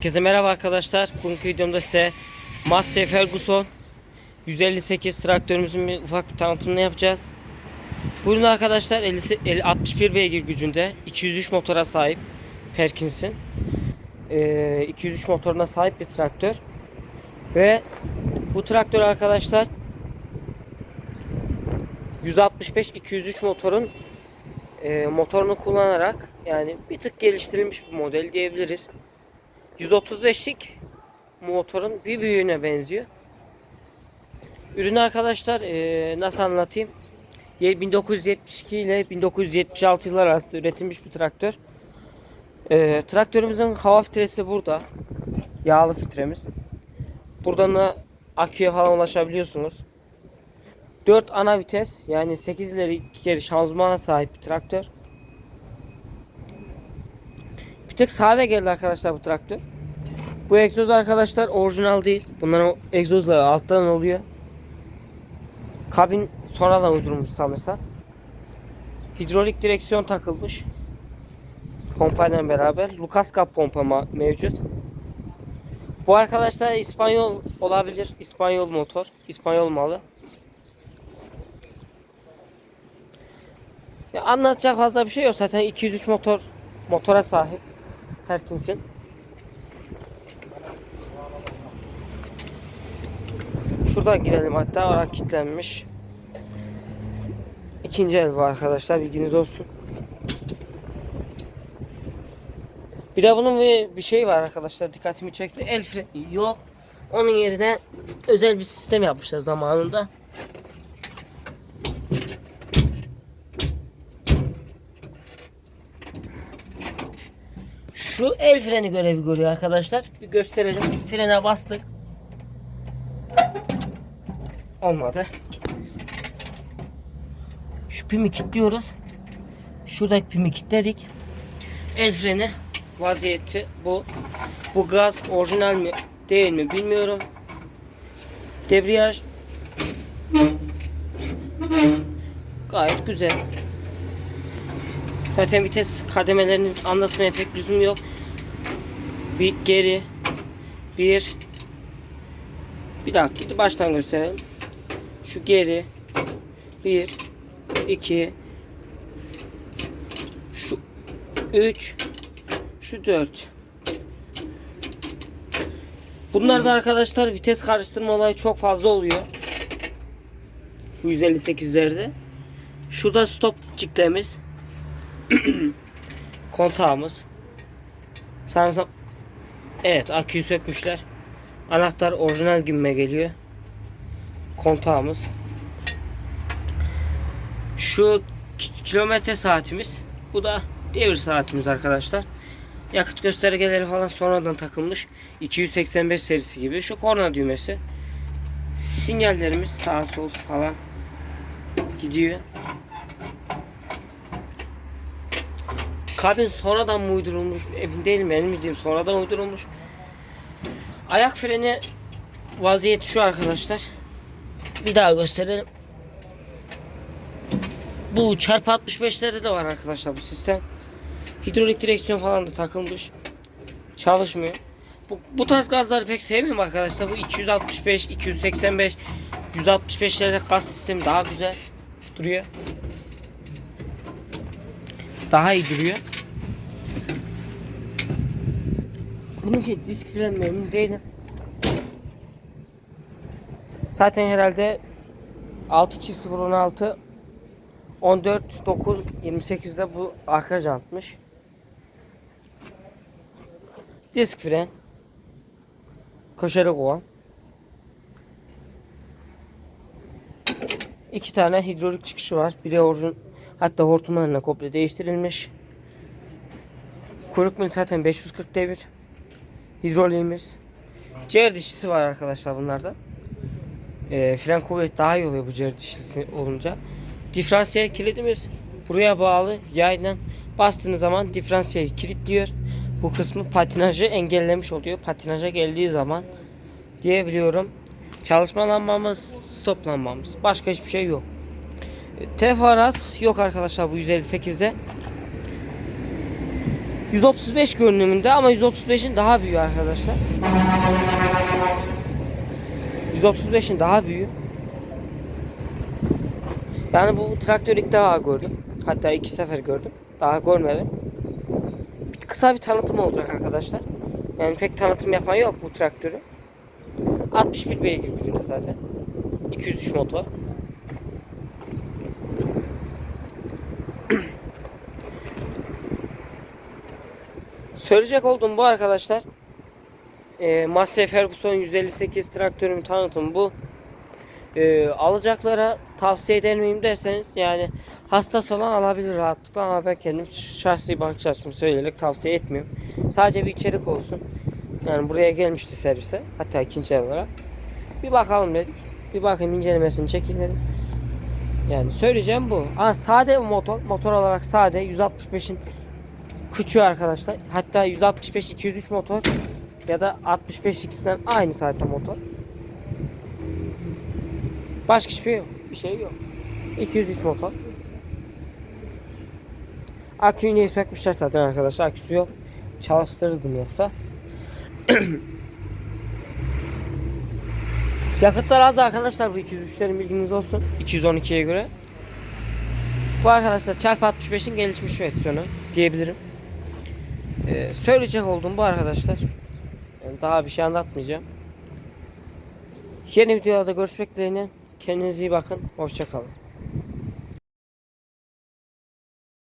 Herkese merhaba arkadaşlar. Bugünkü videomda size Massey Ferguson 158 traktörümüzün bir ufak bir tanıtımını yapacağız. Bu ürün arkadaşlar 50, 50 61 beygir gücünde 203 motora sahip Perkins'in Ee, 203 motoruna sahip bir traktör ve bu traktör arkadaşlar 165-203 motorun e, motorunu kullanarak yani bir tık geliştirilmiş bir model diyebiliriz. 135'lik motorun bir büyüğüne benziyor. Ürünü arkadaşlar eee, nasıl anlatayım? Ye- 1972 ile 1976 yıllar arasında üretilmiş bir traktör. Eee, traktörümüzün hava filtresi burada. Yağlı filtremiz. Buradan da aküye falan ulaşabiliyorsunuz. 4 ana vites yani 8 ileri 2 geri şanzımana sahip bir traktör. Bir tek sade geldi arkadaşlar bu traktör. Bu egzoz arkadaşlar orijinal değil. Bunların o alttan oluyor. Kabin sonradan uydurulmuş sanırsam. Hidrolik direksiyon takılmış. Pompayla beraber. Lucas Cup pompa mevcut. Bu arkadaşlar İspanyol olabilir. İspanyol motor. İspanyol malı. Ya anlatacak fazla bir şey yok. Zaten 203 motor motora sahip. Perkins'in. Şuradan girelim hatta orada kilitlenmiş. İkinci el bu arkadaşlar bilginiz olsun. Bir de bunun bir, bir şey var arkadaşlar dikkatimi çekti. El freni yok. Onun yerine özel bir sistem yapmışlar zamanında. Şu el freni görevi görüyor arkadaşlar. Bir gösterelim. Frene bastık. Olmadı. Şu pimi kilitliyoruz. Şuradaki pimi kilitledik. El freni vaziyeti bu. Bu gaz orijinal mi değil mi bilmiyorum. Debriyaj gayet güzel. Zaten vites kademelerini anlatmaya pek lüzum yok. Bir geri, bir, bir dakika baştan gösterelim. Şu geri, bir, iki, şu üç, şu dört. Bunlarda arkadaşlar vites karıştırma olayı çok fazla oluyor. Bu 158'lerde. Şurada stop ciklemiz. Kontağımız. Sanırsam Evet aküyü sökmüşler. Anahtar orijinal gibime geliyor. Kontağımız. Şu ki- kilometre saatimiz. Bu da devir saatimiz arkadaşlar. Yakıt göstergeleri falan sonradan takılmış. 285 serisi gibi. Şu korna düğmesi. Sinyallerimiz sağ sol falan gidiyor. Kabin sonradan mı uydurulmuş emin değilim benim bildiğim sonradan uydurulmuş. Ayak freni vaziyeti şu arkadaşlar. Bir daha gösterelim. Bu çarpı 65'lerde de var arkadaşlar bu sistem. Hidrolik direksiyon falan da takılmış. Çalışmıyor. Bu, bu tarz gazları pek sevmiyorum arkadaşlar. Bu 265, 285, 165'lerde gaz sistemi daha güzel duruyor. Daha iyi duruyor. Bununki disk fren memnun değilim. Zaten herhalde 6 çift 016 14 9 28'de bu arka jantmış. Disk fren. Köşeli kovan. İki tane hidrolik çıkışı var. Biri orijin hatta hortumlarına komple değiştirilmiş. Kuyruk mil zaten 540 devir. Hidroliğimiz. Cer dişlisi var arkadaşlar bunlarda. Ee, fren kuvvet daha iyi oluyor bu cer dişlisi olunca. Diferansiyel kilidimiz buraya bağlı yayla bastığınız zaman diferansiyel kilitliyor. Bu kısmı patinajı engellemiş oluyor. Patinaja geldiği zaman diyebiliyorum. Çalışma lambamız, stop lambamız. Başka hiçbir şey yok. E, Teferruat yok arkadaşlar bu 158'de. 135 görünümünde ama 135'in daha büyüğü arkadaşlar. 135'in daha büyüğü. Yani bu traktörü ilk defa gördüm. Hatta iki sefer gördüm. Daha görmedim. Kısa bir tanıtım olacak arkadaşlar. Yani pek tanıtım yapan yok bu traktörü. 61 beygir gücünde zaten. 203 motor. Söyleyecek olduğum bu arkadaşlar. E, Massey Ferguson 158 traktörün tanıtımı bu. E, alacaklara tavsiye eder miyim derseniz yani hastası olan alabilir rahatlıkla ama ben kendim şahsi bakış açımı söyleyerek tavsiye etmiyorum. Sadece bir içerik olsun. Yani buraya gelmişti servise. Hatta ikinci el olarak. Bir bakalım dedik. Bir bakayım incelemesini çekeyim dedim. Yani söyleyeceğim bu. Ha, sade motor. Motor olarak sade. 165'in küçüğü arkadaşlar. Hatta 165 203 motor ya da 65 ikisinden aynı zaten motor. Başka hiçbir. Bir şey yok. 203 motor. Aküyü niye sökmüşler zaten arkadaşlar. Aküsü yok. Çalıştırırdım yoksa. Yakıtlar az arkadaşlar bu 203'lerin bilginiz olsun. 212'ye göre. Bu arkadaşlar Çarp 65'in gelişmiş versiyonu diyebilirim. Ee, söyleyecek olduğum bu arkadaşlar. Daha bir şey anlatmayacağım. Yeni videolarda görüşmek dileğiyle. Kendinize iyi bakın. Hoşçakalın.